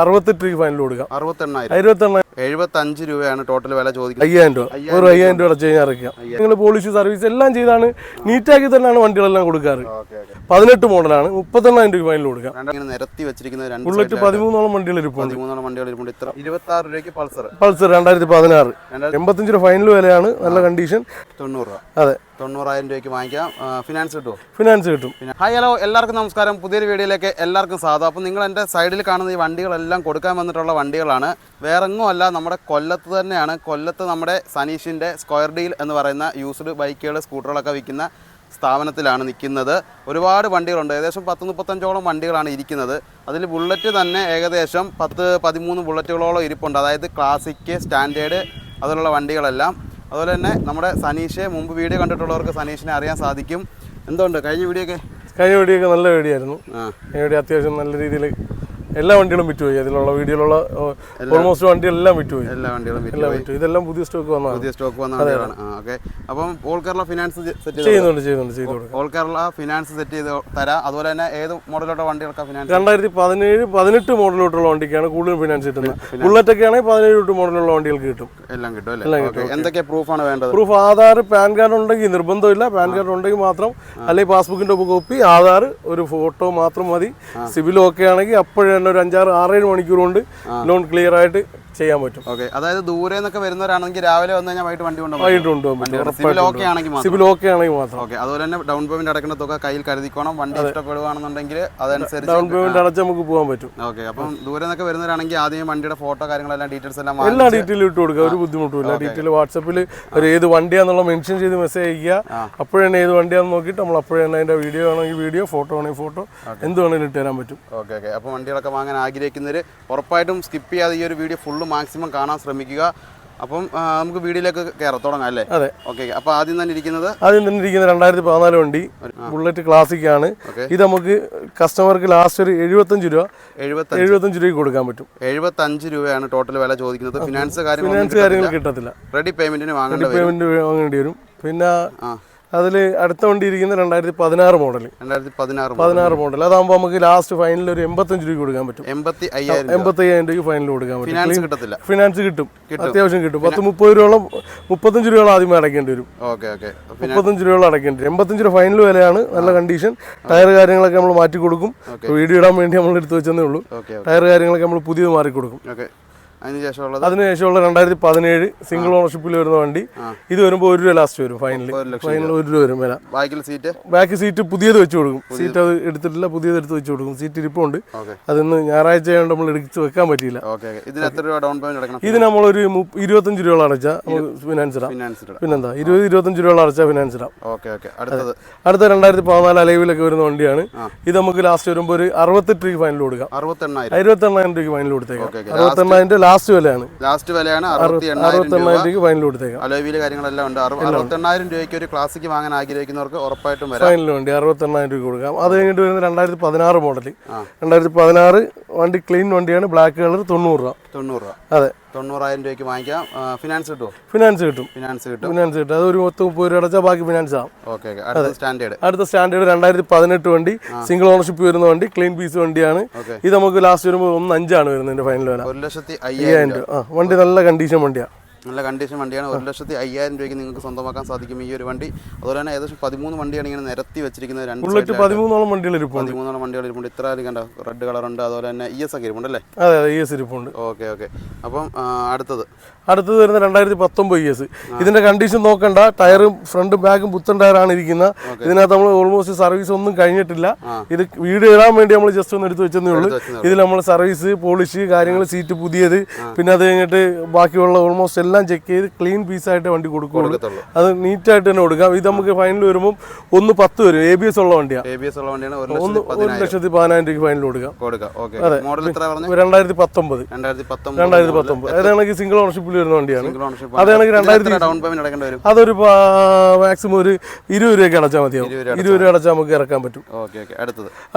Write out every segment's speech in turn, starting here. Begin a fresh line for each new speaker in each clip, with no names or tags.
അറുപത്തെട്ട് രൂപ ഫൈനൽ കൊടുക്കാം.
അറുപത്തെണ്ണായിരം.
ഇരുപത്തെണ്ണ
എഴുപത്തി അഞ്ച് രൂപയാണ് ടോട്ടൽ വില ചോദിക്കുന്നത്.
അയ്യായിരം രൂപ. ഒരു അയ്യായിരം രൂപ. അടച്ചു കഴിഞ്ഞാൽ ഇറക്കാം നിങ്ങൾ പോളിഷ് സർവീസ് എല്ലാം ചെയ്താണ്. നീറ്റാക്കി തന്നെയാണ് വണ്ടികളെല്ലാം കൊടുക്കാറ്. പതിനെട്ട് മോഡലാണ് മുപ്പത്തെണ്ണായിരം രൂപ ഫൈനൽ കൊടുക്കാം.
നിരത്തി വെച്ചിരിക്കുന്നത്
ബുള്ളറ്റ് പതിമൂന്നോളം വണ്ടികൾ ഇരിപ്പുണ്ട്.
മൂന്നോളം വണ്ടികൾ ഇരിപ്പുണ്ട്. ഇത്ര ഇരുപത്തി ആറ് രൂപയ്ക്ക് പൾസർ
പൾസർ രണ്ടായിരത്തി പതിനാറ്. എൺപത്തഞ്ച് രൂപ ഫൈനൽ വിലയാണ്. നല്ല കണ്ടീഷൻ
തൊണ്ണൂറ് രൂപ.
അതെ.
തൊണ്ണൂറായിരം രൂപയ്ക്ക് വാങ്ങിക്കാം. ഫിനാൻസ് കിട്ടുമോ
ഫിനാൻസ് കിട്ടും.
ഹായ് ഹലോ എല്ലാവർക്കും നമസ്കാരം. പുതിയൊരു വീഡിയോയിലേക്ക് എല്ലാവർക്കും സാധാ അപ്പോൾ നിങ്ങൾ എന്റെ സൈഡിൽ കാണുന്ന ഈ വണ്ടികളെല്ലാം കൊടുക്കാൻ വന്നിട്ടുള്ള വണ്ടികളാണ്. വേറെങ്ങും അല്ല നമ്മുടെ കൊല്ലത്ത് തന്നെയാണ്. കൊല്ലത്ത് നമ്മുടെ സനീഷിന്റെ സ്ക്വയർ ഡീൽ എന്ന് പറയുന്ന യൂസ്ഡ് ബൈക്കുകൾ സ്കൂട്ടറുകളൊക്കെ വിൽക്കുന്ന സ്ഥാപനത്തിലാണ് നിൽക്കുന്നത്. ഒരുപാട് വണ്ടികളുണ്ട്. ഏകദേശം പത്ത് മുപ്പത്തഞ്ചോളം വണ്ടികളാണ് ഇരിക്കുന്നത്. അതിൽ ബുള്ളറ്റ് തന്നെ ഏകദേശം പത്ത് പതിമൂന്ന് ബുള്ളറ്റുകളോളം ഇരിപ്പുണ്ട്. അതായത് ക്ലാസിക് സ്റ്റാൻഡേർഡ് അതിലുള്ള വണ്ടികളെല്ലാം. അതുപോലെ തന്നെ നമ്മുടെ സനീഷ് മുമ്പ് വീഡിയോ കണ്ടിട്ടുള്ളവർക്ക് സനീഷിനെ അറിയാൻ സാധിക്കും. എന്തുകൊണ്ട് കഴിഞ്ഞ വീഡിയോ ഒക്കെ
കഴിഞ്ഞ വീഡിയോ ഒക്കെ നല്ല വീഡിയോ ആയിരുന്നു. വീഡിയോ അത്യാവശ്യം നല്ല രീതിയിൽ എല്ലാ വണ്ടികളും വിറ്റുപോയി. അതിലുള്ള വീഡിയോയിലുള്ള ഓൾമോസ്റ്റ് വണ്ടികളെല്ലാം വിറ്റുപോയി.
എല്ലാ വണ്ടികളും
ഇതെല്ലാം പുതിയ സ്റ്റോക്ക് വന്ന
പുതിയ സ്റ്റോക്ക് വന്ന വണ്ടികളാണ്. ആ ഓക്കെ അപ്പം ഓൾ കേരള ഫിനാൻസ് സെറ്റ്
ചെയ്യുന്നുണ്ട് ചെയ്യുന്നുണ്ട് ചെയ്തു കൊടുക്കും.
ഓൾ കേരള ഫിനാൻസ് സെറ്റ് ചെയ്ത് തരാം. അതുപോലെ തന്നെ ഏത് മോഡലോട്ടോ വണ്ടികൾക്കാണ് ഫിനാൻസ്
രണ്ടായിരത്തി പതിനേഴ് പതിനെട്ട് മോഡലോട്ടുള്ള വണ്ടിക്കാണ് കൂടുതൽ ഫിനാൻസ് കിട്ടുന്നത് ബുള്ളറ്റ് ഒക്കെ ആണെങ്കിൽ പതിനേഴ് തൊട്ട് മോഡലുള്ള വണ്ടികൾക്ക് കിട്ടും.
എല്ലാം കിട്ടും എല്ലാം കിട്ടും. എന്തൊക്കെ പ്രൂഫാണ് വേണ്ടത്?
പ്രൂഫ് ആധാർ പാൻ കാർഡ് ഉണ്ടെങ്കിൽ നിർബന്ധമില്ല. പാൻ കാർഡ് ഉണ്ടെങ്കിൽ മാത്രം അല്ലെങ്കിൽ പാസ്ബുക്കിന്റെ കോപ്പി ആധാർ ഒരു ഫോട്ടോ മാത്രം മതി. സിവിൽ ഓക്കെ ആണെങ്കിൽ അപ്പോഴേ തന്നെ ഒരു അഞ്ചാറ് ആറേഴ് മണിക്കൂർ കൊണ്ട് ലോൺ ക്ലിയർ ആയിട്ട് ചെയ്യാൻ പറ്റും.
ഓക്കെ. അതായത് ദൂരെ നിന്നൊക്കെ വരുന്നവരാണെങ്കിൽ രാവിലെ വന്ന് കഴിഞ്ഞാൽ വൈകിട്ട് വണ്ടി കൊണ്ടുപോകും സിവിൽ ഓക്കെ ആണെങ്കിൽ മാത്രം.
സിവിൽ ഓക്കെ ആണെങ്കിൽ മാത്രം.
ഓക്കെ. അതുപോലെ തന്നെ ഡൗൺ പേയ്മെന്റ് അടക്കുന്ന തുക കയ്യിൽ കരുതിക്കോണം. വണ്ടി ഇഷ്ടപ്പെടുകയാണെന്നുണ്ടെങ്കിൽ
ഡൗൺ
അതനുസരിച്ച്
പേയ്മെന്റ് അടച്ച് നമുക്ക് പോകാൻ പറ്റും.
ഓക്കെ. അപ്പം ദൂരെ നിന്നൊക്കെ വരുന്നവരാണെങ്കിൽ ആദ്യം വണ്ടിയുടെ ഫോട്ടോ കാര്യങ്ങളെല്ലാം ഡീറ്റെയിൽസ് എല്ലാം
എല്ലാ ഡീറ്റെയിലും ഇട്ട് കൊടുക്കുക. ഒരു ബുദ്ധിമുട്ടില്ല ഡീറ്റെയിൽ വാട്സപ്പിൽ ഒരു ഏത് വണ്ടിയാന്നുള്ള മെൻഷൻ ചെയ്ത് മെസ്സേജ് അയക്കുക അപ്പോഴാണ് ഏത് വണ്ടിയാണെന്ന് നോക്കിയിട്ട് നമ്മൾ അപ്പോഴാണ് അതിന്റെ വീഡിയോ ആണെങ്കിൽ വീഡിയോ ഫോട്ടോ ആണെങ്കിൽ ഫോട്ടോ എന്ത് വേണമെങ്കിലും ഇട്ട് തരാൻ പറ്റും.
Okay okay. അപ്പോൾ വണ്ടികളൊക്കെ വാങ്ങാൻ ആഗ്രഹിക്കുന്നവർ ഉറപ്പായിട്ടും സ്കിപ്പ് ചെയ്യാതെ ഈ ഒരു വീഡിയോ ഫുള്ള് മാക്സിമം കാണാൻ ശ്രമിക്കുക. അപ്പം നമുക്ക് വീഡിയോയിലേക്ക് കയറാം തുടങ്ങാം അല്ലേ?
അതെ.
ഓക്കെ അപ്പൊ ആദ്യം തന്നെ ഇരിക്കുന്നത്?
ആദ്യം തന്നെ ഇരിക്കുന്നത് രണ്ടായിരത്തി പതിനാല് വണ്ടി. ബുള്ളറ്റ് ക്ലാസിക് ആണ്. ഇത് നമുക്ക് കസ്റ്റമർക്ക് ലാസ്റ്റ് ഒരു എഴുപത്തഞ്ച് രൂപ
എഴുപത്തഞ്ച്.
രൂപയ്ക്ക് കൊടുക്കാൻ പറ്റും.
എഴുപത്തഞ്ച് രൂപയാണ് ടോട്ടൽ വില ചോദിക്കുന്നത്. ഫിനാൻസ് കാര്യങ്ങൾ
ഫിനാൻസ് കാര്യങ്ങൾ കിട്ടത്തില്ല.
റെഡി പേയ്മെന്റിന് വാങ്ങേണ്ട
പേയ്മെന്റ് വാങ്ങേണ്ടി വരും. പിന്നെ അതിൽ അടുത്ത വണ്ടി ഇരിക്കുന്ന രണ്ടായിരത്തി പതിനാറ് മോഡൽ
രണ്ടായിരത്തി പതിനാറ്
പതിനാറ് മോഡൽ അതാകുമ്പോൾ നമുക്ക് ലാസ്റ്റ് ഫൈനൽ ഒരു എൺപത്തഞ്ച് രൂപ കൊടുക്കാൻ പറ്റും.
എൺപത്തി അയ്യായിരം രൂപ.
എൺപത്തി അയ്യായിരം രൂപയ്ക്ക് ഫൈനൽ കൊടുക്കാൻ പറ്റും.
ഫിനാൻസ് കിട്ടത്തില്ല.
ഫിനാൻസ് കിട്ടും. അത്യാവശ്യം കിട്ടും. പത്ത് മുപ്പത് രൂപയോളം മുപ്പത്തഞ്ച് രൂപയോളം ആദ്യമേ അടയ്ക്കേണ്ടി വരും.
Okay okay.
മുപ്പത്തഞ്ച് രൂപയോളം അടയ്ക്കേണ്ടി വരും. എൺപത്തഞ്ച് രൂപ ഫൈനൽ വിലയാണ്. നല്ല കണ്ടീഷൻ. ടയർ കാര്യങ്ങളൊക്കെ നമ്മൾ മാറ്റി കൊടുക്കും വീഡിയോ ഇടാൻ വേണ്ടി നമ്മൾ എടുത്ത് വെച്ചതേ ഉള്ളൂ ടയർ കാര്യങ്ങളൊക്കെ നമ്മൾ പുതിയത് മാറി കൊടുക്കും അതിനുശേഷമുള്ള രണ്ടായിരത്തി പതിനേഴ് സിംഗിൾ ഓണർഷിപ്പിൽ വരുന്ന വണ്ടി. ഇത് വരുമ്പോൾ ഒരു രൂപ ലാസ്റ്റ് വരും ഫൈനൽ ഫൈനൽ ഒരു രൂപ വരും വില.
സീറ്റ്
ബാക്ക് സീറ്റ് പുതിയത് വെച്ച് കൊടുക്കും. സീറ്റ് അത് എടുത്തിട്ടില്ല പുതിയത് എടുത്ത് വെച്ച് കൊടുക്കും. സീറ്റ് ഇരിപ്പുണ്ട്. അതിന്ന് ഞായറാഴ്ച ആയതുകൊണ്ട് നമ്മൾ എടുത്ത് വെക്കാൻ പറ്റിയില്ല. ഇത് നമ്മളൊരു ഇരുപത്തഞ്ച് രൂപ അടച്ചാൽ ഫിനാൻസ് ഇടാം. പിന്നെന്താ? ഇരുപത് ഇരുപത്തഞ്ച് രൂപ അടച്ചാൽ ഫിനാൻസ് ഇടാം. അടുത്ത രണ്ടായിരത്തി പതിനാല് അലൈവിലൊക്കെ വരുന്ന വണ്ടിയാണ്. ഇത് നമുക്ക് ലാസ്റ്റ് വരുമ്പോൾ ഒരു അറുപത്തെട്ട് രൂപ ഫൈനൽ കൊടുക്കാം.
അറുപത്തെണ്ണായിരം.
രൂപയ്ക്ക് ഫൈനൽ കൊടുത്തേക്കാം. അറുപത്തെണ്ണായിരം ലാസ്റ്റ് വിലയാണ്.
ലാസ്റ്റ് വിലയാണ് അറുപത്തി എണ്ണായിരം രൂപ.
ഫൈനൽ കൊടുത്തേക്കാം.
അലോവിയിൽ കാര്യങ്ങളെല്ലാം ഉണ്ട്. അറുപത്തി എണ്ണായിരം രൂപയ്ക്ക് ഒരു ക്ലാസിക് വാങ്ങാൻ ആഗ്രഹിക്കുന്നവർക്ക് ഉറപ്പായിട്ടും വരാം.
ഫൈനൽ വണ്ടി അറുപത്തി എണ്ണായിരം രൂപ കൊടുക്കാം. അത് കഴിഞ്ഞിട്ട് വരുന്നത് രണ്ടായിരത്തി പതിനാറ് മോഡൽ രണ്ടായിരത്തി പതിനാറ് വണ്ടി ക്ലീൻ വണ്ടിയാണ്. ബ്ലാക്ക് കളർ തൊണ്ണൂറ് രൂപ.
തൊണ്ണൂറ് രൂപ.
അതെ.
തൊണ്ണൂറായിരം രൂപയ്ക്ക് വാങ്ങിക്കാം. ഫിനാൻസ് കിട്ടുമോ
ഫിനാൻസ് കിട്ടും.
ഫിനാൻസ് കിട്ടും.
ഫിനാൻസ് കിട്ടും. അത് ഒരു പത്ത് മുപ്പത് രൂപ അടച്ചാൽ ബാക്കി ഫിനാൻസ് ആവും
ഓക്കെ അടുത്ത സ്റ്റാൻഡേർഡ്
അടുത്ത സ്റ്റാൻഡേർഡ് രണ്ടായിരത്തി പതിനെട്ട് വണ്ടി സിംഗിൾ ഓണർഷിപ്പ് വരുന്ന വണ്ടി ക്ലീൻ പീസ് വണ്ടിയാണ്. ഇത് നമുക്ക് ലാസ്റ്റ് വരുമ്പോൾ ഒന്ന് അഞ്ചാണ് വരുന്നതിന്റെ ഫൈനൽ വില.
ഒരു ലക്ഷത്തി അയ്യായിരം
രൂപ. ആ വണ്ടി നല്ല കണ്ടീഷൻ വണ്ടിയാണ്
നല്ല കണ്ടീഷൻ വണ്ടിയാണ്. ഒരു ലക്ഷത്തി അയ്യായിരം രൂപയ്ക്ക് നിങ്ങൾക്ക് സ്വന്തമാക്കാൻ സാധിക്കും ഈ ഒരു വണ്ടി. അതുപോലെ തന്നെ ഏകദേശം പതിമൂന്ന് വണ്ടിയാണ് ഇങ്ങനെ നിരത്തി വെച്ചിരിക്കുന്നത് രണ്ട്
പതിമൂന്നോളം വണ്ടികൾ ഇരിപ്പുണ്ട്.
പതിമൂന്നോളം വണ്ടികൾ ഇരിപ്പുണ്ട്. ഇത്ര കണ്ടോ? റെഡ് കളർ ഉണ്ട്. അതുപോലെ തന്നെ ഇ എസ് ഒക്കെ ഇരിപ്പുണ്ട് അല്ലേ?
അതെ അതെ ഇ എസ് ഇരിപ്പുണ്ട്.
ഓക്കെ ഓക്കെ അപ്പം അടുത്തത്.
അടുത്തത് വരുന്ന രണ്ടായിരത്തി പത്തൊമ്പത് ഇ എസ് ഇതിന്റെ കണ്ടീഷൻ നോക്കണ്ട. ടയറും ഫ്രണ്ട് ബാക്കും പുത്തൻ ടയറാണ് ഇരിക്കുന്നത് ഇതിനകത്ത് നമ്മൾ ഓൾമോസ്റ്റ് സർവീസ് ഒന്നും കഴിഞ്ഞിട്ടില്ല. ഇത് വീട് ഇടാൻ വേണ്ടി നമ്മൾ ജസ്റ്റ് ഒന്ന് എടുത്തു വെച്ചതേ ഉള്ളൂ. ഇതിൽ നമ്മൾ സർവീസ് പോളിഷ് കാര്യങ്ങൾ സീറ്റ് പുതിയത്. പിന്നെ അത് കഴിഞ്ഞിട്ട് ബാക്കിയുള്ള ഓൾമോസ്റ്റ് എല്ലാം ചെക്ക് ചെയ്ത് ക്ലീൻ പീസായിട്ട് വണ്ടി കൊടുക്കുകയുള്ളൂ അത് നീറ്റായിട്ട് തന്നെ കൊടുക്കാം. ഇത് നമുക്ക് ഫൈനൽ വരുമ്പോൾ ഒന്ന് പത്ത് വരും. എ ബി എസ് ഉള്ള വണ്ടിയാണ്
ഒരു
ഒന്ന്
ലക്ഷത്തി
ഒരു
പതിനായിരം
ലക്ഷത്തി പതിനായിരം രൂപയ്ക്ക് ഫൈനൽ കൊടുക്കാം.
അതെ.
രണ്ടായിരത്തി പത്തൊമ്പത്
രണ്ടായിരത്തി പത്തൊമ്പത്
അതാണെങ്കിൽ സിംഗിൾ ഓണർഷിപ്പിൽ വരുന്ന വണ്ടിയാണ്. അതാണെങ്കിൽ രണ്ടായിരത്തി
ഡൗൺ പേയ്മെന്റ്
അതൊരു മാക്സിമം ഒരു ഇരുപത് രൂപയ്ക്ക് അടച്ചാൽ മതിയാവും. ഇരുപത് രൂപ അടച്ചാൽ നമുക്ക് ഇറക്കാൻ പറ്റും.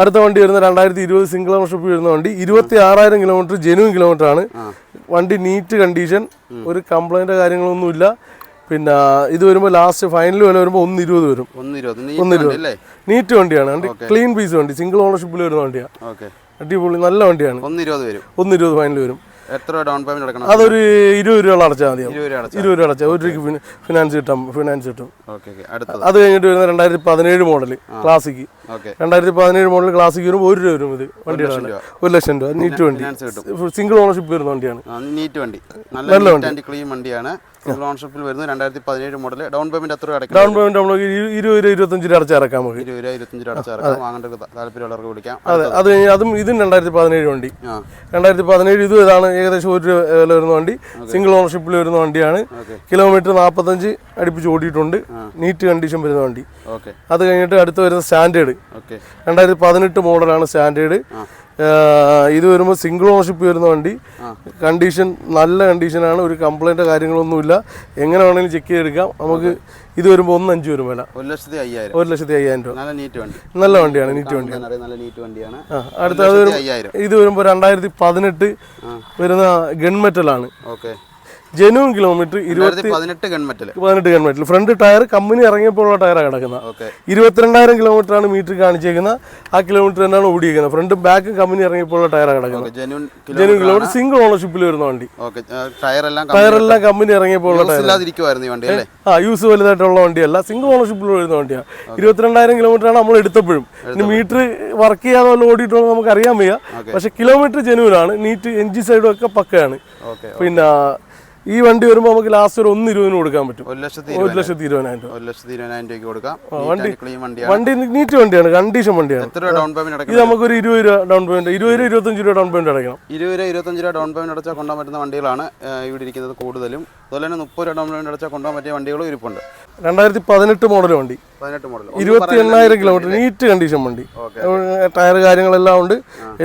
അടുത്ത വണ്ടി വരുന്ന രണ്ടായിരത്തി ഇരുപത് സിംഗിൾ ഓണർഷിപ്പിൽ വരുന്ന വണ്ടി. ഇരുപത്തി ആറായിരം കിലോമീറ്റർ ജെനുവൻ കിലോമീറ്റർ ആണ് വണ്ടി നീറ്റ് കണ്ടീഷൻ ഒരു കംപ്ലൈന്റ് കാര്യങ്ങളൊന്നുമില്ല പിന്നെ ഇത് വരുമ്പോൾ ലാസ്റ്റ് ഫൈനൽ വില വരുമ്പോൾ ഒന്ന് ഇരുപത് വരും
ഒന്ന് ഇരുപത്
നീറ്റ് വണ്ടിയാണ്. വണ്ടി ക്ലീൻ പീസ് വണ്ടി. സിംഗിൾ ഓണർഷിപ്പിൽ വരുന്ന വണ്ടിയാണ് അടിപൊളി നല്ല വണ്ടിയാണ്.
ഒന്ന് ഇരുപത് വരും.
ഒന്ന് ഇരുപത് ഫൈനൽ വരും.
എത്ര ഡൗൺ പേയ്മെന്റ് അടക്കണം
അതൊരു ഇരുപത് രൂപ അടച്ചാൽ മതി.
ഇരുപത് രൂപ അടച്ചാൽ
ഒരു രൂപ ഫിനാൻസ് കിട്ടാം. ഫിനാൻസ് കിട്ടും അത് കഴിഞ്ഞിട്ട് വരുന്ന രണ്ടായിരത്തി പതിനേഴ് മോഡൽ ക്ലാസിക് രണ്ടായിരത്തി പതിനേഴ് മോഡൽ ക്ലാസിക് വരും ഒരു രൂപ വരും ഇത്.
വണ്ടിയാണ്
ഒരു ലക്ഷം രൂപ. നീറ്റ് വണ്ടി. സിംഗിൾ ഓണർഷിപ്പ് വരുന്ന വണ്ടിയാണ്.
നീറ്റ് വണ്ടി. നല്ല വണ്ടി. ക്ലീൻ വണ്ടിയാണ്. സിംഗിൾ ഓൺഷിപ്പിൽ വരുന്നത് രണ്ടായിരത്തി പതിനേഴ് മോഡൽ ഡൗൺ പേയ്മെന്റ് എത്ര രൂപ
ഡൗൺ പേയ്മെന്റ് നമുക്ക് ഇരു- ഇരുപത് രൂപ ഇരുപത്തഞ്ച് രൂപ അടച്ച് ഇറക്കാം നമുക്ക്.
ഇരുപത് രൂപ ഇരുപത്തഞ്ച് രൂപ അടച്ചിറക്കാം വാങ്ങേണ്ട താല്പര്യമുള്ളവർക്ക് വിളിക്കാം.
അതെ അത് കഴിഞ്ഞ് അതും ഇതും രണ്ടായിരത്തി പതിനേഴ് വണ്ടി. രണ്ടായിരത്തി പതിനേഴ് ഇതും ഇതാണ് ഏകദേശം ഒരു രൂപ വില വരുന്ന വണ്ടി. സിംഗിൾ ഓണർഷിപ്പിൽ വരുന്ന വണ്ടിയാണ്. കിലോമീറ്റർ നാൽപ്പത്തഞ്ച് അടുപ്പിച്ച് ഓടിയിട്ടുണ്ട്. നീറ്റ് കണ്ടീഷൻ വരുന്ന വണ്ടി.
ഓക്കെ.
അത് കഴിഞ്ഞിട്ട് അടുത്ത് വരുന്ന സ്റ്റാൻഡേർഡ് രണ്ടായിരത്തി പതിനെട്ട് മോഡലാണ് സ്റ്റാൻഡേർഡ്. ഇത് വരുമ്പോൾ സിംഗിൾ ഓണർഷിപ്പ് വരുന്ന വണ്ടി. കണ്ടീഷൻ നല്ല കണ്ടീഷനാണ് ഒരു കംപ്ലൈന്റോ കാര്യങ്ങളൊന്നുമില്ല. എങ്ങനെ വേണമെങ്കിലും ചെക്ക് ചെയ്തെടുക്കാം. നമുക്ക് ഇത് വരുമ്പോൾ ഒന്ന് അഞ്ച് വരും വില.
ഒരു ലക്ഷത്തി അയ്യായിരം.
ഒരു ലക്ഷത്തി അയ്യായിരം രൂപ.
നല്ല നീറ്റ് വണ്ടി.
നല്ല വണ്ടിയാണ് നീറ്റ് വണ്ടി
നല്ല നീറ്റ് വണ്ടിയാണ്.
അടുത്തത് അടുത്ത ഇത് വരുമ്പോൾ രണ്ടായിരത്തി പതിനെട്ട് വരുന്ന ഗൺമെറ്റലാണ്.
ഓക്കെ
ജനുവൻ കിലോമീറ്റർ ഇരുപത്തി
പതിനെട്ട് ഗൺമെറ്റൽ
പതിനെട്ട് ഗൺമെറ്റൽ ഫ്രണ്ട് ടയർ കമ്പനി ഇറങ്ങിയപ്പോഴുള്ള ടയറാണ് കിടക്കുന്നത് ഇരുപത്തിരണ്ടായിരം കിലോമീറ്റർ ആണ് മീറ്റർ കാണിച്ചേക്കുന്നത് ആ കിലോമീറ്റർ തന്നെയാണ് ഓടിയിരിക്കുന്നത് ഫ്രണ്ടും ബാക്കും കമ്പനി ഇറങ്ങിയപ്പോഴുള്ള ടയറാണ് കിടക്കുന്നത് ജനുവൻ കിലോമീറ്റർ സിംഗിൾ ഓണർഷിപ്പിൽ വരുന്ന വണ്ടി.
ഓക്കെ ടയർ എല്ലാം
ടയറെല്ലാം കമ്പനി ഇറങ്ങിയപ്പോഴുള്ള ആ യൂസ് വലുതായിട്ടുള്ള വണ്ടിയല്ല സിംഗിൾ ഓണർഷിപ്പിൽ വരുന്ന വണ്ടിയാണ് ഇരുപത്തിരണ്ടായിരം കിലോമീറ്റർ ആണ് നമ്മൾ എടുത്തപ്പോഴും. ഇനി മീറ്റർ വർക്ക് ചെയ്യാതെ വല്ല ഓടിയിട്ടുള്ളത് നമുക്ക് അറിയാൻ വയ്യ. പക്ഷെ കിലോമീറ്റർ ജനുവനാണ്. നീറ്റ് എൻജി സൈഡും ഒക്കെ പക്കയാണ്. പിന്നെ ഈ വണ്ടി വരുമ്പോൾ നമുക്ക് ലാസ്റ്റ് ഒരു ഒന്ന് ഇരുപതിന് കൊടുക്കാൻ പറ്റും.
ഒരു ലക്ഷത്തി
ഒരു ലക്ഷത്തി ഇരുപതിനായിരം രൂപ.
ഒരു ലക്ഷത്തി ഇരുപതിനായിരം രൂപയ്ക്ക് കൊടുക്കാം. വണ്ടി ക്ലീൻ വണ്ടിയാണ്.
വണ്ടി നീറ്റ് വണ്ടിയാണ് കണ്ടീഷൻ വണ്ടിയാണ്.
എത്ര ഡൗൺ പേയ്മെന്റ്
ഇത്
നമുക്ക്
ഒരു ഇരുപത് രൂപ ഡൗൺ പേയ്മെന്റ് ഇരുപത് രൂപ ഇരുപത്തഞ്ച് രൂപ ഡൗൺ പേയ്മെന്റ് അടയ്ക്കണം.
ഇരുപത് രൂപ ഇരുപത്തഞ്ച് രൂപ ഡൗൺ പേയ്മെന്റ് അടച്ചാൽ കൊണ്ടുപോകാൻ പറ്റുന്ന വണ്ടികളാണ് ഇവിടെ ഇരിക്കുന്നത് കൂടുതലും. അതുപോലെ തന്നെ മുപ്പത് രൂപ ഡൗൺ പേയ്മെന്റ് അടച്ചാൽ കൊണ്ടുപോകാൻ പറ്റിയ വണ്ടികളും ഇരിപ്പുണ്ട്.
രണ്ടായിരത്തി പതിനെട്ട് മോഡൽ വണ്ടി.
പതിനെട്ട് മോഡൽ
ഇരുപത്തി എണ്ണായിരം കിലോമീറ്റർ നീറ്റ് കണ്ടീഷൻ വണ്ടി. ടയർ കാര്യങ്ങളെല്ലാം ഉണ്ട്.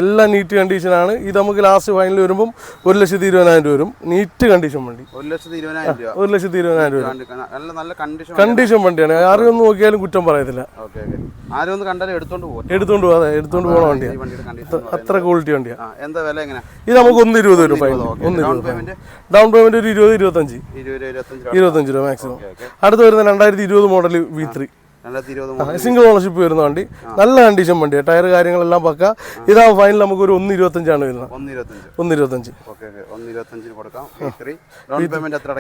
എല്ലാം നീറ്റ് കണ്ടീഷനാണ് ഇത് നമുക്ക് ലാസ്റ്റ് ഫൈനൽ വരുമ്പം ഒരു ലക്ഷത്തി ഇരുപതിനായിരം രൂപ വരും. നീറ്റ് കണ്ടീഷൻ വണ്ടി.
ഒരു ലക്ഷത്തി ഇരുപതിനായിരം രൂപ.
ഒരു ലക്ഷത്തി ഇരുപതിനായിരം രൂപ
കണ്ടീഷൻ
വണ്ടിയാണ്. ആരും ഒന്നും നോക്കിയാലും കുറ്റം പറയത്തില്ല.
ആരും ഒന്ന് കണ്ടാലും എടുത്തോണ്ട് പോകും
എടുത്തോണ്ട് പോകാതെ എടുത്തോണ്ട് പോകണ വണ്ടിയാണ് അത്ര ക്വാളിറ്റി വണ്ടിയാണ്
എന്താ വില എങ്ങനെ
ഇത് നമുക്ക് ഒന്ന് ഇരുപത്
രൂപ
ഒന്ന്
ഡൗൺ
ഇരുപത്
പേയ്മെന്റ്
ഡൗൺ പേയ്മെന്റ് ഒരു ഇരുപത് ഇരുപത്തഞ്ച്.
ഇരുപത് രൂപ. ഇരുപത്തഞ്ച് രൂപ
മാക്സിമം അടുത്ത വരുന്ന രണ്ടായിരത്തി ഇരുപത് model V three single ownership വരുന്ന വണ്ടി. നല്ല കണ്ടീഷൻ വണ്ടിയാണ് ടയർ കാര്യങ്ങളെല്ലാം പക്ക. ഇതാ ഫൈനൽ നമുക്ക് ഒരു ഒന്ന് ഇരുപത്തഞ്ചാണ് വരുന്നത്
ഒന്ന് ഇരുപത്തഞ്ച്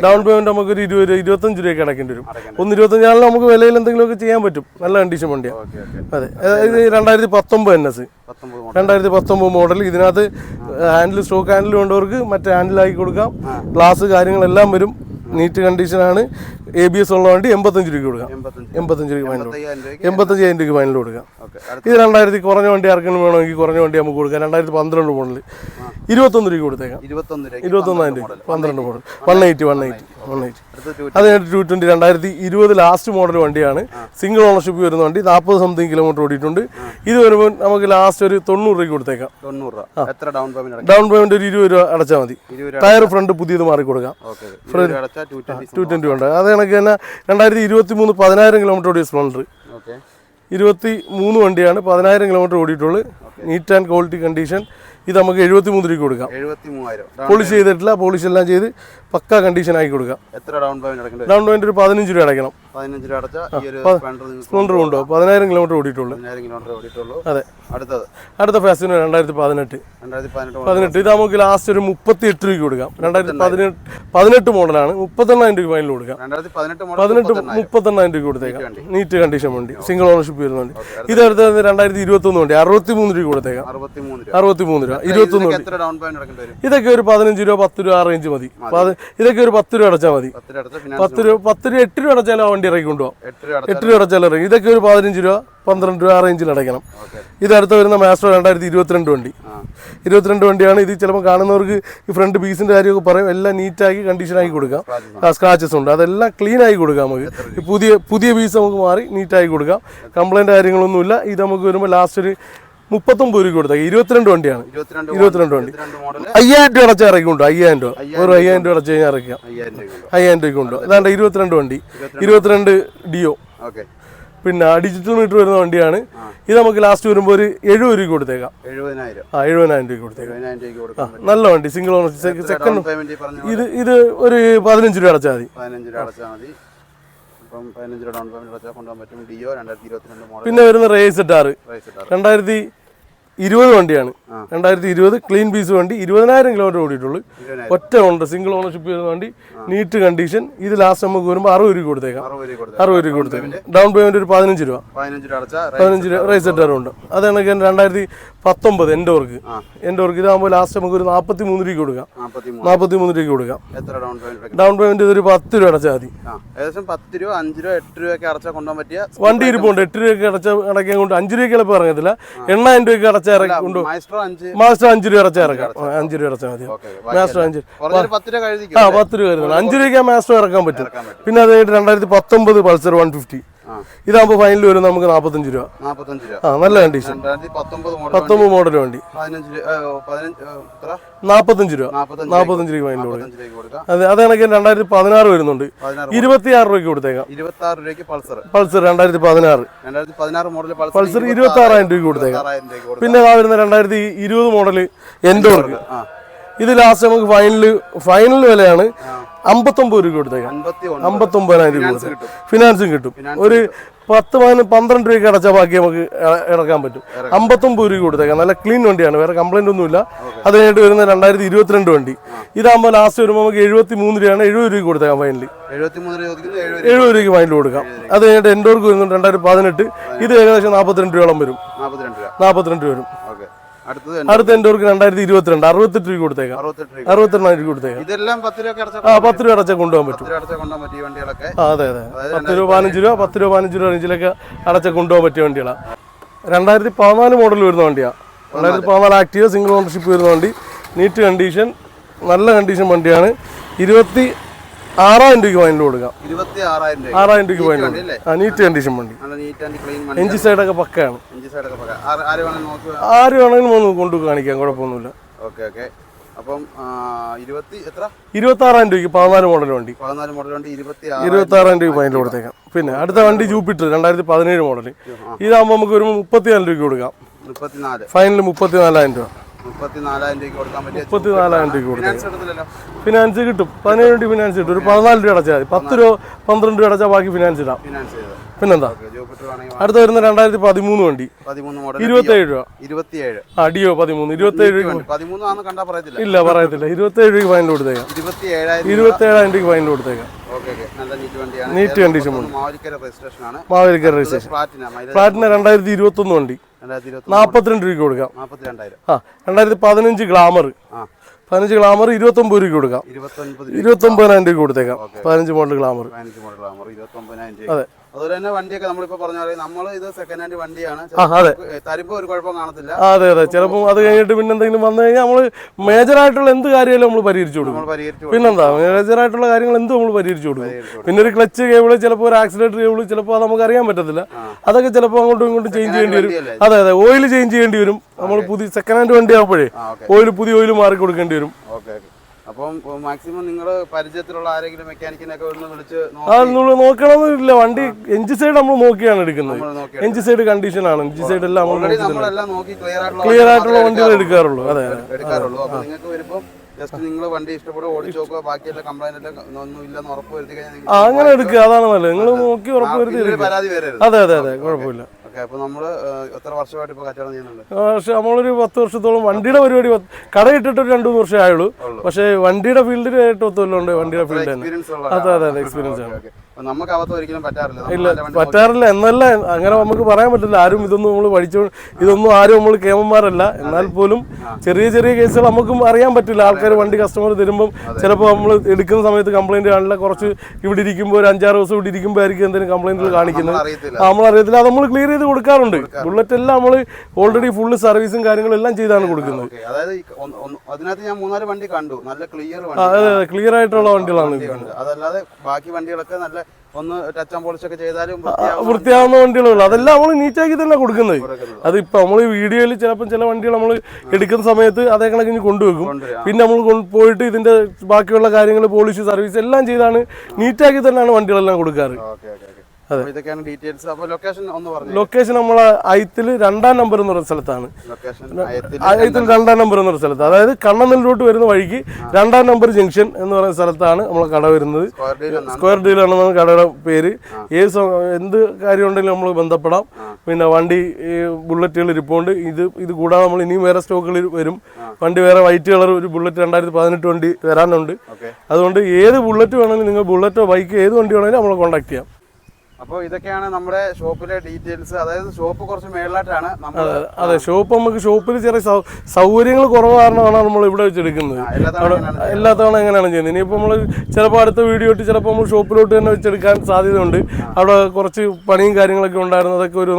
ഡൗൺ പേയ്മെന്റ്
നമുക്ക് ഒരു ഇരുപത് രൂപ ഇരുപത്തഞ്ച് രൂപയ്ക്ക് അടക്കേണ്ടി വരും. ഒന്ന് ഇരുപത്തഞ്ചാണെങ്കിൽ നമുക്ക് വിലയിൽ എന്തെങ്കിലുമൊക്കെ ചെയ്യാൻ പറ്റും. നല്ല കണ്ടീഷൻ വണ്ടിയാണ് അതെ. ഇത് രണ്ടായിരത്തി പത്തൊമ്പത് എൻ എസ് രണ്ടായിരത്തി പത്തൊമ്പത് മോഡൽ ഇതിനകത്ത് ഹാൻഡിൽ സ്റ്റോക്ക് ഹാൻഡിൽ വേണ്ടവർക്ക് മറ്റേ ഹാൻഡിലാക്കി കൊടുക്കാം. ഗ്ലാസ് കാര്യങ്ങളെല്ലാം വരും. നീറ്റ് കണ്ടീഷനാണ് എ ബി എസ് ഉള്ള വണ്ടി എൺപത്തഞ്ച് രൂപയ്ക്ക് കൊടുക്കാം.
എൺപത്തഞ്ച്.
രൂപ ഫൈനൽ എൺപത്തഞ്ചായിരം രൂപയ്ക്ക് ഫൈനൽ കൊടുക്കാം. ഇത് രണ്ടായിരത്തി കുറഞ്ഞ വണ്ടി ആർക്കെങ്കിലും വേണമെങ്കിൽ കുറഞ്ഞ വണ്ടി നമുക്ക് കൊടുക്കാം. രണ്ടായിരത്തി പന്ത്രണ്ട് മോഡൽ ഇരുപത്തൊന്ന് രൂപ കൊടുത്തേക്കാം. ഇരുപത്തൊന്നായിരം രൂപ പന്ത്രണ്ട് model one eighty one eighty one eighty
അടുത്ത ടു
അത് കഴിഞ്ഞിട്ട് ടു ട്വന്റി രണ്ടായിരത്തി ഇരുപത് ലാസ്റ്റ് മോഡൽ വണ്ടിയാണ്. സിംഗിൾ ഓണർഷിപ്പ് വരുന്ന വണ്ടി. നാൽപ്പത് സംതിങ് കിലോമീറ്റർ ഓടിയിട്ടുണ്ട്. ഇത് വരുമ്പോൾ നമുക്ക് ലാസ്റ്റ് ഒരു തൊണ്ണൂറ്
രൂപ. കൊടുത്തേക്കാം ഡൗൺ പേയ്മെന്റ്
ഒരു ഇരുപത് രൂപ അടച്ചാൽ മതി. ടയർ ഫ്രണ്ട് പുതിയത് മാറി കൊടുക്കാം.
ടു ട്വന്റി
ട്വന്റി ഉണ്ട് അത് കണക്ക് തന്നെ രണ്ടായിരത്തി ഇരുപത്തി മൂന്ന് പതിനായിരം കിലോമീറ്റർ ഓടിയ സ്പ്ലണ്ടർ ഇരുപത്തി മൂന്ന് വണ്ടിയാണ് പതിനായിരം കിലോമീറ്റർ ഓടിയിട്ടുള്ളൂ. നീറ്റ് ആൻഡ് ക്വാളിറ്റി കണ്ടീഷൻ ഇത് നമുക്ക് എഴുപത്തി മൂന്ന് രൂപ കൊടുക്കാം പോളിഷ് ചെയ്തിട്ടില്ല പോളിഷ് എല്ലാം ചെയ്ത് പക്ക കണ്ടീഷൻ ആക്കി കൊടുക്കാം.
ഡൗൺ പേയ്മെന്റ്
ഒരു പതിനഞ്ച് രൂപ അടയ്ക്കണം.
പതിനഞ്ച് രൂപ അടച്ചാൽ ഈ ഒരു സ്പ്ലെൻഡർ
കൊണ്ടുപോകും. പതിനായിരം കിലോമീറ്റർ ഓടിയിട്ടുള്ളൂ.
പതിനായിരം കിലോമീറ്റർ ഓടിയിട്ടുള്ളൂ.
അതെ.
അടുത്തത്.
അടുത്ത ഫാസ്റ്റിന് രണ്ടായിരത്തി പതിനെട്ട്
രണ്ടായിരത്തി പതിനെട്ട്.
പതിനെട്ട് ഇത് നമുക്ക് ലാസ്റ്റ് ഒരു മുപ്പത്തി എട്ട് രൂപയ്ക്ക് കൊടുക്കാം. രണ്ടായിരത്തി പതിനെട്ട് പതിനെട്ട് മോഡലാണ് മുപ്പത്തെണ്ണായിരം രൂപ ഫൈനൽ കൊടുക്കാം.
രണ്ടായിരത്തി പതിനെട്ട്
മുപ്പത്തെണ്ണായിരം. രൂപ കൊടുത്തേക്കാം. നീറ്റ് കണ്ടീഷൻ വണ്ടി. സിംഗിൾ ഓണർഷിപ്പ് വരുന്നുണ്ട്. ഇത് അടുത്ത രണ്ടായിരത്തി ഇരുപത്തൊന്ന് വണ്ടി. അറുപത്തി മൂന്ന് രൂപ കൊടുത്തേക്കാം
അറുപത്തി മൂന്ന് രൂപ.
ഇരുപത്തൊന്ന് ഇതൊക്കെ ഒരു പതിനഞ്ച് രൂപ പത്ത് രൂപ ആ റേഞ്ച് മതി. ഇതൊക്കെ ഒരു പത്ത് രൂപ അടച്ചാൽ മതി.
പത്ത് രൂപ
പത്ത് രൂപ എട്ട് രൂപ അടച്ചാലും വണ്ടി ഇറക്കി കൊണ്ടുപോകാം
എട്ട് രൂപ അടച്ചാൽ
ഇറങ്ങി. ഇതൊക്കെ ഒരു പതിനഞ്ച് രൂപ പന്ത്രണ്ട് രൂപ ആ റേഞ്ചിൽ അടയ്ക്കണം.
ഇതടുത്ത്
ഇത് അടുത്ത് വരുന്ന മാസ്റ്റർ രണ്ടായിരത്തി ഇരുപത്തിരണ്ട് വണ്ടി. ഇരുപത്തിരണ്ട് വണ്ടിയാണ്. ഇത് ചിലപ്പോൾ കാണുന്നവർക്ക് ഈ ഫ്രണ്ട് പീസിന്റെ കാര്യമൊക്കെ പറയും. എല്ലാം നീറ്റാക്കി കണ്ടീഷനാക്കി കൊടുക്കാം. സ്ക്രാച്ചസ് ഉണ്ട്. അതെല്ലാം ക്ലീൻ ആയി കൊടുക്കാം നമുക്ക്. പുതിയ പുതിയ പീസ് നമുക്ക് മാറി നീറ്റാക്കി കൊടുക്കാം. കംപ്ലൈന്റ് കാര്യങ്ങളൊന്നുമില്ല. ഇത് നമുക്ക് വരുമ്പോൾ ലാസ്റ്റ് ഒരു മുപ്പത്തൊമ്പത് രൂപ കൊടുത്താൽ ഇരുപത്തിരണ്ട് വണ്ടിയാണ്.
ഇരുപത്തിരണ്ട്
വണ്ടി. അയ്യായിരം രൂപ അടച്ചാൽ ഇറക്കി കൊണ്ടു അയ്യായിരം രൂപ. ഒരു അയ്യായിരം രൂപ അടച്ച് കഴിഞ്ഞാൽ ഇറക്കാം
അയ്യായിരം രൂപ
കൊണ്ടു അതാണ്ട് ഇരുപത്തിരണ്ട് വണ്ടി. ഇരുപത്തിരണ്ട്
ഓക്കെ.
പിന്നെ ഡിജിറ്റൽ മീറ്റർ വരുന്ന വണ്ടിയാണ്. ഇത് നമുക്ക് ലാസ്റ്റ് വരുമ്പോൾ ഒരു എഴുപത് രൂപ കൊടുത്തേക്കാം. ആ എഴുപതിനായിരം രൂപ കൊടുത്തേക്കാം. നല്ല വണ്ടി. സിംഗിൾ ഓണർ സെക്കൻഡ് ഇത് ഇത് ഒരു പതിനഞ്ച് രൂപ അടച്ചാൽ മതി. പിന്നെ വരുന്ന റേസ്
ഇട്ടാറ്
രണ്ടായിരത്തി ഇരുപത് വണ്ടിയാണ്. രണ്ടായിരത്തി ഇരുപത് ക്ലീൻ പീസ് വണ്ടി ഇരുപതിനായിരം കിലോമീറ്റർ ഓടിയിട്ടുള്ളൂ. ഒറ്റ ഉണ്ട് സിംഗിൾ ഓണർഷിപ്പ് ചെയ്ത വണ്ടി നീറ്റ് കണ്ടീഷൻ ഇത് ലാസ്റ്റ് നമുക്ക് വരുമ്പോൾ അറുപത് രൂപ കൊടുത്തേക്കാം.
അറുപത് രൂപ
കൊടുത്തേക്കാം. ഡൗൺ പേയ്മെന്റ് ഒരു പതിനഞ്ച് രൂപ.
പതിനഞ്ച് രൂപ
റൈസ് സെറ്ററും ഉണ്ട്. അത് കണക്ക് രണ്ടായിരത്തി പത്തൊമ്പത് എന്റെ വർക്ക് എന്റെ വർക്ക് ഇതാകുമ്പോൾ ലാസ്റ്റ് നമുക്ക് ഒരു നാൽപ്പത്തി മൂന്ന് രൂപ കൊടുക്കാം.
നാൽപ്പത്തി മൂന്ന്
രൂപ കൊടുക്കാം
ഡൗൺ പേയ്മെന്റ്
ഒരു പത്ത് രൂപ അടച്ചാൽ മതി.
ഏകദേശം പത്ത് രൂപ അഞ്ച് രൂപ എട്ട് രൂപയൊക്കെ അടച്ചാൽ കൊണ്ടുപോകാൻ പറ്റിയ
വണ്ടി ഇരിപ്പുണ്ട്. എട്ട് രൂപയൊക്കെ അടച്ച അടയ്ക്കാൻ കൊണ്ട് അഞ്ച് രൂപയ്ക്ക് എളുപ്പം ഇറങ്ങത്തില്ല എണ്ണായിരം രൂപയ്ക്ക് അടച്ച ഇറക്കി കൊണ്ട്
മൈസ്ട്രോ അഞ്ച്
മാസ്റ്റർ അഞ്ച് രൂപ ഇറച്ച ഇറക്കാം. അഞ്ച് രൂപ ഇറച്ചാൽ മതി. മാസ്റ്റർ അഞ്ച് ആ പത്ത് രൂപ വരുന്നുണ്ട് അഞ്ച് രൂപയ്ക്ക് മാസ്റ്റർ ഇറക്കാൻ പറ്റും. പിന്നെ അത് കഴിഞ്ഞിട്ട് രണ്ടായിരത്തി പത്തൊമ്പത് പൾസർ വൺ ഫിഫ്റ്റി ഇതാകുമ്പോൾ ഫൈനൽ വരും നമുക്ക് നാൽപ്പത്തഞ്ച് രൂപ. ആ നല്ല കണ്ടീഷൻ
പത്തൊമ്പത് മോഡൽ
വണ്ടി.
നാപ്പത്തഞ്ച് രൂപ. നാപ്പത്തഞ്ച്
നാൽപ്പത്തഞ്ച് രൂപ
നാൽപ്പത്തഞ്ച്
നാൽപ്പത്തഞ്ച് രൂപ ഫൈനൽ കൊടുക്കും. അതെ അത് കണക്ക് രണ്ടായിരത്തി പതിനാറ് വരുന്നുണ്ട്. ഇരുപത്തിയാറ് രൂപയ്ക്ക് കൊടുത്തേക്കാം.
പൾസർ
പൾസർ രണ്ടായിരത്തി പതിനാറ്. പൾസർ ഇരുപത്തി ആറായിരം രൂപയ്ക്ക് കൊടുത്തേക്കാം. പിന്നെ ആ വരുന്ന രണ്ടായിരത്തി ഇരുപത് മോഡൽ എൻഡോർക്ക് ഇത് ലാസ്റ്റ് നമുക്ക് ഫൈനൽ ഫൈനൽ വിലയാണ്. അമ്പത്തൊമ്പത് രൂപ കൊടുത്തേക്കാം. അമ്പത്തൊമ്പതിനായിരം രൂപ കൊടുത്തേക്കാം.
കിട്ടും.
ഫിനാൻസും കിട്ടും. ഒരു പത്ത് പതിനൊന്ന് പന്ത്രണ്ട് രൂപയ്ക്ക് അടച്ചാൽ ബാക്കി നമുക്ക് ഇറക്കാൻ പറ്റും. അമ്പത്തൊമ്പത് രൂപ കൊടുത്തേക്കാം. നല്ല ക്ലീൻ വണ്ടിയാണ്. വേറെ കംപ്ലൈന്റ് ഒന്നുമില്ല. അതിനായിട്ട് വരുന്ന രണ്ടായിരത്തി ഇരുപത്തിരണ്ട് വണ്ടി ഇതാകുമ്പോൾ ലാസ്റ്റ് വരുമ്പോൾ നമുക്ക് എഴുപത്തി മൂന്ന് രൂപയാണ് എഴുപത് രൂപ കൊടുത്തേക്കാം
ഫൈനലി എഴുപത്
രൂപയ്ക്ക് ഫൈനൽ കൊടുക്കാം. അത് കഴിഞ്ഞിട്ട് എൻഡോർക്ക് വരുന്നുണ്ട് രണ്ടായിരത്തി പതിനെട്ട്. ഇത് ഏകദേശം നാൽപ്പത്തിരണ്ട് രൂപയോളം വരും.
നാൽപ്പത്തിരണ്ട് രൂപ
വരും. അടുത്ത എൻഡോർക്ക് രണ്ടായിരത്തി ഇരുപത്തിരണ്ട്. അറുപത്തെട്ട് രൂപ കൊടുത്തേക്കാം.
അറുപത്തെട്ട് രൂപ
കൊടുത്തേക്കാം.
ഇതെല്ലാം പത്ത് രൂപ അടച്ചാൽ
ആ പത്ത് രൂപ അടച്ചാൽ കൊണ്ടുപോകാൻ പറ്റും. അതെ അതെ. പത്ത് രൂപ പതിനഞ്ച് രൂപ പത്ത് രൂപ പതിനഞ്ച് രൂപ റേഞ്ചിലൊക്കെ അടച്ചാൽ കൊണ്ടുപോകാൻ പറ്റിയ വണ്ടികളാണ് രണ്ടായിരത്തി പതിനാല് മോഡൽ വരുന്ന വണ്ടിയാണ് രണ്ടായിരത്തി പതിനാല് ആക്റ്റീവ് സിംഗിൾ ഓണർഷിപ്പ് വരുന്ന വണ്ടി. നീറ്റ് കണ്ടീഷൻ നല്ല കണ്ടീഷൻ വണ്ടിയാണ്. ഇരുപത്തി ആറായിരം രൂപയ്ക്ക് ഫൈനൽ കൊടുക്കാം.
ആറായിരം രൂപ
ആറായിരം രൂപയ്ക്ക്
അല്ലേ
ആ നീറ്റ് കണ്ടീഷൻ വണ്ടി. എഞ്ചി സൈഡൊക്കെ പക്കയാണ്.
ആര്
വേണമെങ്കിലും ഒന്ന് കൊണ്ടു കാണിക്കാം കുഴപ്പമൊന്നുമില്ല.
അപ്പം ഇരുപത്തി എത്ര?
ഇരുപത്തി ആറായിരം രൂപയ്ക്ക് പതിനാല് മോഡൽ വണ്ടി.
പതിനാല് മോഡൽ വണ്ടി ഇരുപത്തി ആറ്
ഇരുപത്തി ആറായിരം രൂപ ഫൈനൽ കൊടുത്തേക്കാം. പിന്നെ അടുത്ത വണ്ടി ജൂപ്പിറ്റർ രണ്ടായിരത്തി പതിനേഴ് മോഡൽ ഇതാകുമ്പോൾ നമുക്ക് ഒരു മുപ്പത്തിനാല് രൂപയ്ക്ക് കൊടുക്കാം. ഫൈനൽ മുപ്പത്തിനാലായിരം രൂപ.
മുപ്പത്തിനാലായിരം രൂപ കൊടുക്കാൻ പറ്റിയ
മുപ്പത്തിനാലായിരം രൂപയ്ക്ക് കൊടുക്കാം
ഫിനാൻസ്
കിട്ടും. പതിനേഴ് രൂപ ഫിനാൻസ് കിട്ടും. ഒരു പതിനാല് രൂപ അടച്ചാൽ മതി. പത്ത് രൂപ പന്ത്രണ്ട് രൂപ അടച്ചാൽ ബാക്കി ഫിനാൻസ് ഇടാം. പിന്നെന്താ? അടുത്ത വരുന്ന രണ്ടായിരത്തി പതിമൂന്ന് വണ്ടി. ഇരുപത്തേഴ് രൂപ.
ഇരുപത്തിയേഴ്.
അടിയോ പതിമൂന്ന്. ഇരുപത്തേഴ് രൂപ
വണ്ടി.
ഇല്ല പറയത്തില്ല. ഇരുപത്തേഴ് രൂപ ഫൈനൽ കൊടുത്തേക്കാം.
ഇരുപത്തി ഏഴായിരം
ഇരുപത്തേഴായിരം രൂപയ്ക്ക് ഫൈനൽ കൊടുത്തേക്കാം.
Neat
condition
Mavelikara registration Platina
രണ്ടായിരത്തി ഇരുപത്തൊന്ന് വണ്ടി.
രണ്ടായിരത്തി ഇരുപത്തി
നാൽപ്പത്തിരണ്ട് രൂപയ്ക്ക് കൊടുക്കാം. ആ രണ്ടായിരത്തി പതിനഞ്ച് ഗ്ലാമർ. പതിനഞ്ച് ഗ്ലാമർ ഇരുപത്തൊമ്പത് രൂപ കൊടുക്കാം. ഇരുപത്തൊമ്പതിനായിരം രൂപ കൊടുത്തേക്കാം. പതിനഞ്ച് മോഡൽ ഗ്ലാമർ. അതെ.
അതുപോലെ തന്നെ വണ്ടിയൊക്കെ നമ്മളിപ്പോ പറഞ്ഞ പോലെ നമ്മൾ ഇത് സെക്കൻഡ് ഹാൻഡ് വണ്ടിയാണ്. തരുമ്പോ ഒരു കുഴപ്പം കാണത്തില്ല.
അതെ അതെ. ചിലപ്പോ അത് കഴിഞ്ഞിട്ട് പിന്നെ എന്തെങ്കിലും വന്നു കഴിഞ്ഞാൽ നമ്മൾ മേജറായിട്ടുള്ള എന്ത് കാര്യമായാലും നമ്മൾ പരിഹരിച്ചു കൊടുക്കും. പിന്നെന്താ? മേജറായിട്ടുള്ള കാര്യങ്ങൾ എന്തും നമ്മൾ പരിഹരിച്ചു കൊടുക്കും. പിന്നെ ഒരു ക്ലച്ച് കേബിൾ ചിലപ്പോൾ ഒരു ആക്സിലേറ്റർ കേബിൾ ചിലപ്പോൾ അത് നമുക്ക് അറിയാൻ പറ്റത്തില്ല. അതൊക്കെ ചിലപ്പോൾ അങ്ങോട്ടും ഇങ്ങോട്ടും ചേഞ്ച് ചെയ്യേണ്ടി വരും. അതെ അതെ. ഓയിൽ ചേഞ്ച് ചെയ്യേണ്ടി വരും. നമ്മൾ പുതിയ സെക്കൻഡ് ഹാൻഡ് വണ്ടി ആകുമ്പോഴേ ഓയിൽ പുതിയ ഓയിൽ മാറി കൊടുക്കേണ്ടി വരും
അപ്പം മാക്സിമം നിങ്ങൾ പരിചയത്തിലുള്ള ആരെങ്കിലും മെക്കാനിക്കിനൊക്കെ ഒന്ന് വിളിച്ച്
നോക്കണമെന്നില്ല വണ്ടി എഞ്ചി സൈഡ് നമ്മൾ നോക്കിയാണ് എടുക്കുന്നത്. എഞ്ചി സൈഡ് കണ്ടീഷൻ ആണ്. എഞ്ചി സൈഡ് എല്ലാം
ക്ലിയർ ആയിട്ടുള്ള
വണ്ടികൾ എടുക്കാറുള്ളൂ. അതെ
എടുക്കാറുള്ളൂ. അപ്പൊ നിങ്ങൾക്ക് വരുമ്പോൾ ജസ്റ്റ് നിങ്ങൾ വണ്ടി ഇഷ്ടപ്പെടുക ഓടിച്ചു നോക്കുക. ബാക്കിയുള്ള കംപ്ലൈന്റ് എല്ലാം ഒന്നും ഇല്ലെന്ന് ഉറപ്പ് വരുത്തി കഴിഞ്ഞാൽ
അങ്ങനെ എടുക്കുക അതാണ് നല്ലത്. നിങ്ങൾ നോക്കി ഉറപ്പ് വരുത്തി
പരാതി വരരുത്.
അതെ അതെ അതെ. കുഴപ്പമില്ല. പക്ഷെ നമ്മളൊരു പത്ത് വർഷത്തോളം വണ്ടിയുടെ പരിപാടി കടയിട്ടിട്ട് ഒരു രണ്ടു മൂന്ന് വർഷമേ ആയുള്ളൂ പക്ഷേ വണ്ടിയുടെ കൊല്ലം ഉണ്ട് വണ്ടിയുടെ ഫീൽഡ് തന്നെ. അതെ അതെ അതെ എക്സ്പീരിയൻസ് ആണ്.
നമുക്ക് അബദ്ധം ഒരിക്കലും പറ്റാറില്ല.
ഇല്ല പറ്റാറില്ല എന്നല്ല അങ്ങനെ നമുക്ക് പറയാൻ പറ്റില്ല ആരും ഇതൊന്നും നമ്മൾ പഠിച്ചു ഇതൊന്നും ആരും നമ്മൾ കേമന്മാരല്ല. എന്നാൽ പോലും ചെറിയ ചെറിയ കേസുകൾ നമുക്കും അറിയാൻ പറ്റില്ല. ആൾക്കാർ വണ്ടി കസ്റ്റമർ തരുമ്പം ചിലപ്പോൾ നമ്മൾ എടുക്കുന്ന സമയത്ത് കംപ്ലൈന്റ് കാണില്ല. കുറച്ച് ഇവിടെ ഇരിക്കുമ്പോൾ ഒരു അഞ്ചാറ് ദിവസം ഇവിടെ ഇരിക്കുമ്പോൾ ആയിരിക്കും എന്തെങ്കിലും കംപ്ലൈന്റുകൾ കാണിക്കുന്നത്.
നമ്മൾ അറിയത്തില്ല.
അത് നമ്മൾ ക്ലിയർ ചെയ്ത് കൊടുക്കാറുണ്ട്. ബുള്ളറ്റ് എല്ലാം നമ്മൾ ഓൾറെഡി ഫുള്ള് സർവീസും കാര്യങ്ങളും എല്ലാം ചെയ്താണ് കൊടുക്കുന്നത്.
അതായത് അതിനകത്ത് ഞാൻ മൂന്നാൽ വണ്ടി കണ്ടു. നല്ല ക്ലിയർ
ക്ലിയർ ആയിട്ടുള്ള വണ്ടികളാണ്
അതല്ലാതെ ബാക്കി വണ്ടികളൊക്കെ നല്ല ഒന്ന് ടച്ച് ആൻഡ് പോളിഷ് ഒക്കെ ചെയ്താലും
വൃത്തിയാവുന്ന വണ്ടികളുള്ളൂ അതെല്ലാം നമ്മൾ നീറ്റാക്കി തന്നെ കൊടുക്കുന്നത്. അതിപ്പോ നമ്മൾ വീഡിയോയിൽ ചിലപ്പോൾ ചില വണ്ടികൾ നമ്മൾ എടുക്കുന്ന സമയത്ത് അതേ കണക്കിന് കൊണ്ടുവെക്കും. പിന്നെ നമ്മൾ പോയിട്ട് ഇതിന്റെ ബാക്കിയുള്ള കാര്യങ്ങൾ പോളിഷ് സർവീസ് എല്ലാം ചെയ്താണ്. നീറ്റാക്കി തന്നെയാണ് വണ്ടികളെല്ലാം കൊടുക്കാറ്.
ഇതൊക്കെയാണ് ഡീറ്റെയിൽസ് അപ്പോൾ ലൊക്കേഷൻ ഒന്ന് പറഞ്ഞു.
ലൊക്കേഷൻ നമ്മളെ അയത്തിൽ രണ്ടാം നമ്പർ എന്ന് പറയുന്ന സ്ഥലത്താണ്.
അയത്തിൽ
രണ്ടാം നമ്പർ എന്ന് പറയുന്ന സ്ഥലത്ത്. അതായത് കണ്ണനല്ലൂട്ട് വരുന്ന വഴിക്ക് രണ്ടാം നമ്പർ ജംഗ്ഷൻ എന്ന് പറയുന്ന സ്ഥലത്താണ് നമ്മളെ കട വരുന്നത്.
സ്ക്വയർ ഡീൽ
കടയുടെ പേര്. ഏത് എന്ത് കാര്യം ഉണ്ടെങ്കിലും നമ്മൾ ബന്ധപ്പെടാം. പിന്നെ വണ്ടി ബുള്ളറ്റുകൾ ഇരിപ്പുണ്ട്. ഇത് ഇത് കൂടാതെ നമ്മൾ ഇനിയും വേറെ സ്റ്റോക്കുകൾ വരും. വണ്ടി വേറെ വൈറ്റ് കളർ ഒരു ബുള്ളറ്റ് രണ്ടായിരത്തി പതിനെട്ട് വണ്ടി വരാനുണ്ട്. അതുകൊണ്ട് ഏത് ബുള്ളറ്റ് വേണമെങ്കിലും നിങ്ങൾ ബുള്ളറ്റോ ബൈക്ക് ഏത് വണ്ടി വേണമെങ്കിലും നമ്മൾ കോൺടാക്ട് ചെയ്യാം.
അപ്പോൾ ഇതൊക്കെയാണ് നമ്മുടെ ഷോപ്പിലെ ഡീറ്റെയിൽസ്. അതായത് ഷോപ്പ് കുറച്ച് മേളിലായിട്ടാണ് നമ്മൾ
അതെ ഷോപ്പ് നമുക്ക് ഷോപ്പിൽ ചെറിയ സൗകര്യങ്ങൾ കുറവ് കാരണമാണ് നമ്മൾ ഇവിടെ വെച്ചെടുക്കുന്നത്.
എല്ലാ തവണ എങ്ങനെയാണ്
ചെയ്യുന്നത്? ഇനിയിപ്പോൾ നമ്മൾ ചിലപ്പോൾ അടുത്ത വീഡിയോ ഇട്ട് ചിലപ്പോൾ നമ്മൾ ഷോപ്പിലോട്ട് തന്നെ വെച്ചെടുക്കാൻ സാധ്യതയുണ്ട്. അവിടെ കുറച്ച് പണിയും കാര്യങ്ങളൊക്കെ ഉണ്ടായിരുന്നു. അതൊക്കെ ഒരു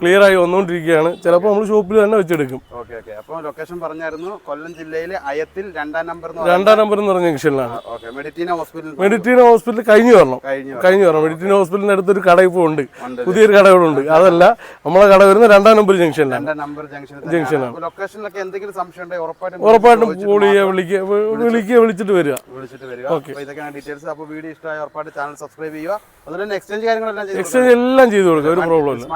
ക്ലിയർ ആയി വന്നുകൊണ്ടിരിക്കുകയാണ്. ചിലപ്പോൾ നമ്മൾ ഷോപ്പിൽ തന്നെ വെച്ചെടുക്കും.
Okay okay. അപ്പോൾ ലൊക്കേഷൻ പറഞ്ഞായിരുന്നു. കൊല്ലം ജില്ലയിലെ അയത്തിൽ രണ്ടാം നമ്പർ
രണ്ടാം നമ്പർ എന്ന് പറഞ്ഞ ജംഗ്ഷനിലാണ്.
മെഡിറ്റീന ഹോസ്പിറ്റൽ
മെഡിറ്റീന ഹോസ്പിറ്റൽ കഴിഞ്ഞു വരണം.
കഴിഞ്ഞു
വരണം. മെഡിറ്റീന ഹോസ്പിറ്റലിന്റെ അടുത്തൊരു കട ഇപ്പോൾ ഉണ്ട്. പുതിയൊരു കടകളുണ്ട്. അതല്ല നമ്മളെ കട വരുന്ന രണ്ടാം നമ്പർ ജംഗ്ഷനിലാണ്.
ജംഗ്ഷനിൽ ലൊക്കേഷനിലൊക്കെ എന്തെങ്കിലും സംശയം ഉണ്ടെങ്കിൽ ഉറപ്പായിട്ടും
ഉറപ്പായിട്ടും ചെയ്യുക വിളിക്കുക വിളിക്കുക വിളിച്ചിട്ട് വരിക.
വിളിച്ചിട്ട് വരിക. ഇതൊക്കെയാണ് ഡീറ്റെയിൽസ് അപ്പോൾ വീഡിയോ ഇഷ്ടമായ ഉറപ്പായിട്ട് ചാനൽ സബ്സ്ക്രൈബ് ചെയ്യുക. അതുപോലെ എക്സ്ചേഞ്ച് കാര്യങ്ങളെല്ലാം
എക്സ്ചേഞ്ച് എല്ലാം ചെയ്തു കൊടുക്കുക. ഒരു പ്രോബ്ലം ഇല്ല.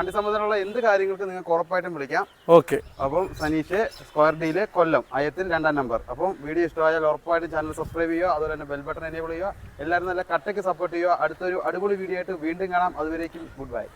എന്ത് കാര്യങ്ങൾക്ക് നിങ്ങൾക്ക് ഉറപ്പായിട്ടും വിളിക്കാം.
ഓക്കെ.
അപ്പം സനീഷ് സ്ക്വയർ ഡിയിലെ കൊല്ലം അയത്തിൽ രണ്ടാം നമ്പർ. അപ്പം വീഡിയോ ഇഷ്ടമായാൽ ഉറപ്പായിട്ടും ചാനൽ സബ്സ്ക്രൈബ് ചെയ്യുക അതുപോലെ തന്നെ ബെൽ ബട്ടൺ എനേബിൾ ചെയ്യുക. എല്ലാവരും നല്ല കട്ടയ്ക്ക് സപ്പോർട്ട് ചെയ്യുക. അടുത്തൊരു അടിപൊളി വീഡിയോ ആയിട്ട് വീണ്ടും കാണാം. അതുവരേക്കും ഗുഡ് ബൈ